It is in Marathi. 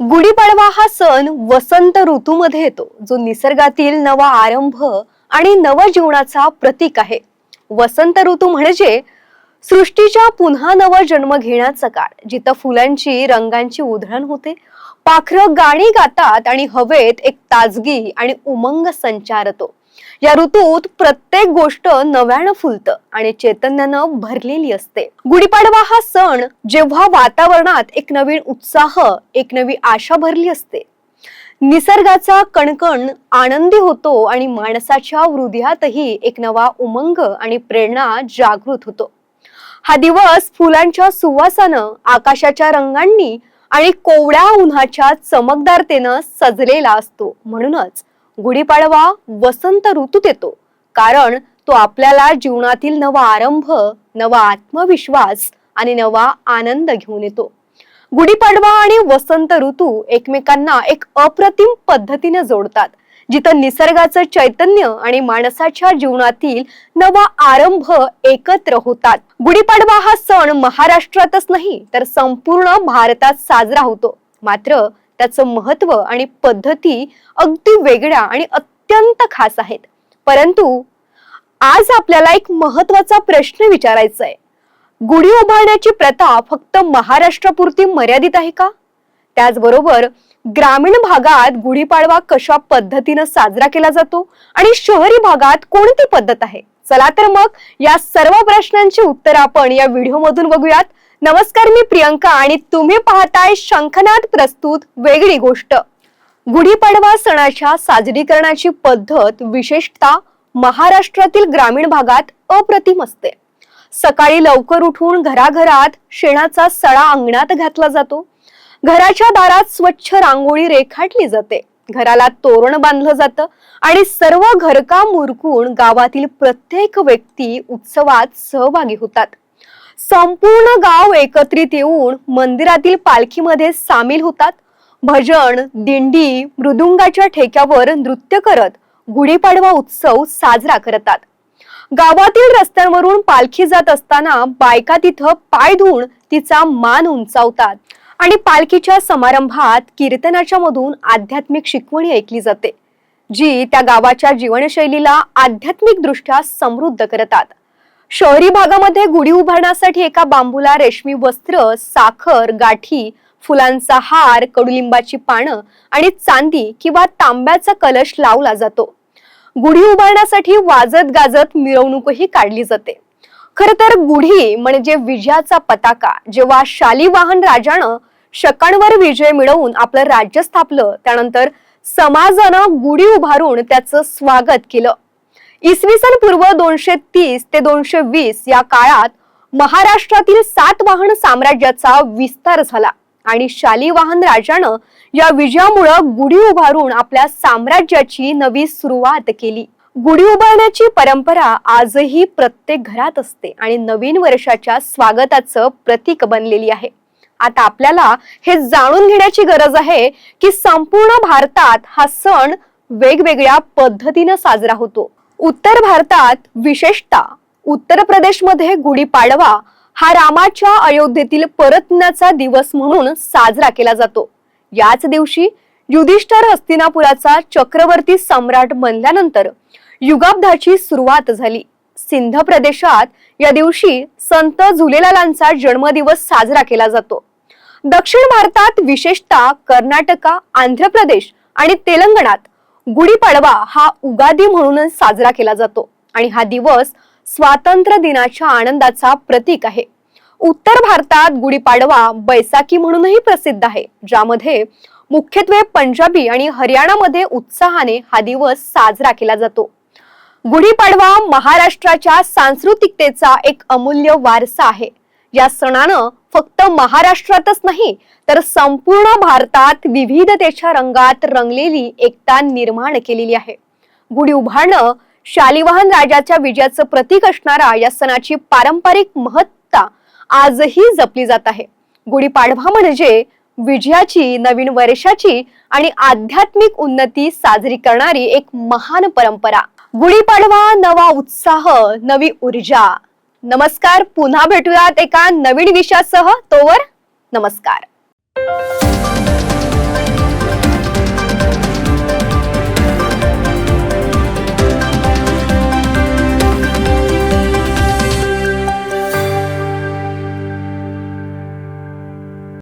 गुढीपाडवा हा सण वसंत ऋतूमध्ये येतो जो निसर्गातील नवा आरंभ आणि नवजीवनाचा प्रतीक आहे. वसंत ऋतू म्हणजे सृष्टीच्या पुन्हा नवा जन्म घेण्याचा काळ जिथं फुलांची रंगांची उधळण होते पाखरं गाणी गातात आणि हवेत एक ताजगी आणि उमंग संचारतो या ऋतूत प्रत्येक गोष्ट नव्यानं फुलतं आणि चैतन्यानं भरलेली असते. गुढीपाडवा हा सण जेव्हा वातावरणात एक नवीन उत्साह एक नवी आशा भरली असते. निसर्गाचा कणकण आनंदी होतो आणि माणसाच्या हृदयातही एक नवा उमंग आणि प्रेरणा जागृत होतो. हा दिवस फुलांच्या सुवासानं आकाशाच्या रंगांनी आणि कोवड्या उन्हाच्या चमकदारतेनं सजलेला असतो. म्हणूनच गुढीपाडवा वसंत ऋतूत येतो. कारण तो आपल्याला जीवनातील नवा आरंभ नवा आत्मविश्वास आणि नवा आनंद घेऊन येतो. गुढीपाडवा आणि वसंत ऋतू एकमेकांना एक अप्रतिम पद्धतीने जोडतात. जिथं निसर्गाचं चैतन्य आणि माणसाच्या जीवनातील नवा आरंभ एकत्र होतात. गुढीपाडवा हा सण महाराष्ट्रातच नाही तर संपूर्ण भारतात साजरा होतो. मात्र त्याचं महत्त्व आणि पद्धती अगदी वेगळ्या आणि अत्यंत खास आहेत. परंतु आज आपल्याला एक महत्त्वाचा प्रश्न विचारायचा आहे गुढी उभारण्याची प्रथा फक्त महाराष्ट्रापुरती मर्यादित आहे का? त्याचबरोबर ग्रामीण भागात गुढीपाडवा कशा पद्धतीनं साजरा केला जातो आणि शहरी भागात कोणती पद्धत आहे? चला तर मग या सर्व प्रश्नांची उत्तर आपण या व्हिडिओ मधून बघूयात. नमस्कार मी प्रियंका आणि तुम्ही पाहताय शंखनाद प्रस्तुत वेगळी गोष्ट. गुढीपाडवा सणाच्या साजरीकरणाची पद्धत विशेषतः महाराष्ट्रातील ग्रामीण भागात अप्रतिम असते. सकाळी लवकर उठून घराघरात शेणाचा सडा अंगणात घातला जातो. घराच्या दारात स्वच्छ रांगोळी रेखाटली जाते. घराला तोरण बांधलं जातं आणि सर्व घरकाम उरकून गावातील प्रत्येक व्यक्ती उत्सवात सहभागी होतात. संपूर्ण गाव एकत्रित येऊन मंदिरातील पालखीमध्ये सामील होतात. भजन दिंडी मृदुंगाच्या ठेक्यावर नृत्य करत गुढीपाडवा उत्सव साजरा करतात. गावातील रस्त्यांवरून पालखी जात असताना बायका तिथं पाय धुवून तिचा मान उंचावतात. आणि पालखीच्या समारंभात कीर्तनाच्या मधून आध्यात्मिक शिकवणी ऐकली जाते जी त्या गावाच्या जीवनशैलीला आध्यात्मिक दृष्ट्या समृद्ध करतात. शहरी भागामध्ये गुढी उभारण्यासाठी एका बांबूला रेशमी वस्त्र साखर गाठी फुलांचा हार कडुलिंबाची पानं आणि चांदी किंवा तांब्याचा कलश लावला जातो. गुढी उभारण्यासाठी वाजत गाजत मिरवणूकही काढली जाते. खर तर गुढी म्हणजे विजयाचा पताका जेव्हा शालिवाहन राजानं शकांवर विजय मिळवून आपलं राज्य स्थापलं. त्यानंतर समाजानं गुढी उभारून त्याचं स्वागत केलं. इसवी सन पूर्व दोनशे तीस ते दोनशे वीस या काळात महाराष्ट्रातील सातवाहन साम्राज्याचा विस्तार झाला आणि शालिवाहन राजानं या विजयामुळं गुढी उभारून आपल्या साम्राज्याची नवी सुरुवात केली. गुढी उभारण्याची परंपरा आजही प्रत्येक घरात असते आणि नवीन वर्षाच्या स्वागताचं प्रतीक बनलेली आहे. आता आपल्याला हे जाणून घेण्याची गरज आहे की संपूर्ण भारतात हा सण वेगवेगळ्या पद्धतीनं साजरा होतो. उत्तर भारतात विशेषतः उत्तर प्रदेशमध्ये गुढीपाडवा हा रामाच्या अयोध्येतील परतण्याचा दिवस म्हणून साजरा केला जातो. याच दिवशी युधिष्ठर हस्तिनापुराचा चक्रवर्ती सम्राट बनल्यानंतर युगाब्दाची सुरुवात झाली. सिंध प्रदेशात या दिवशी संत झुलेलालांचा जन्मदिवस साजरा केला जातो. दक्षिण भारतात विशेषतः कर्नाटका आंध्र प्रदेश आणि तेलंगणात गुढीपाडवा हा उगादी म्हणून साजरा केला जातो. आणि हा दिवस स्वातंत्र्य दिनाच्या आनंदाचा प्रतीक आहे. उत्तर भारतात गुढीपाडवा बैसाखी म्हणूनही प्रसिद्ध आहे ज्यामध्ये मुख्यत्वे पंजाबी आणि हरियाणामध्ये उत्साहाने हा दिवस साजरा केला जातो. गुढीपाडवा महाराष्ट्राच्या सांस्कृतिकतेचा एक अमूल्य वारसा आहे. या सणानं फक्त महाराष्ट्रातच नाही तर संपूर्ण भारतात विविधतेच्या रंगात रंगलेली एकता निर्माण केलेली आहे. गुढी उभारणं शालिवाहन राजाच्या विजयाचं प्रतीक असणारा या सणाची पारंपरिक महत्ता आजही जपली जात आहे. गुढीपाडवा म्हणजे विजयाची नवीन वर्षाची आणि आध्यात्मिक उन्नती साजरी करणारी एक महान परंपरा. गुढीपाडवा नवा उत्साह नवी ऊर्जा. नमस्कार पुन्हा भेटूयात एका नवीन विषयासह. तोवर नमस्कार.